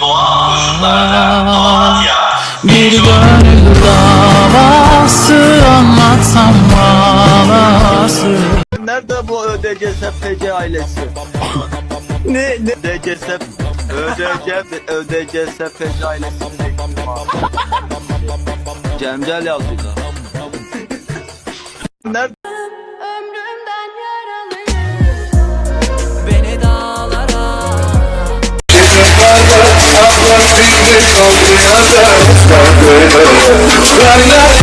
doğal koşullarda doğal tiyatro. Bir gönül davası anlatsam havası Nerede bu ÖDCSFC ailesi? ne? Ne? ÖDCSF ÖDC ÖDCSFC ailesi. Cemcel yazıyor. Nerede? Running out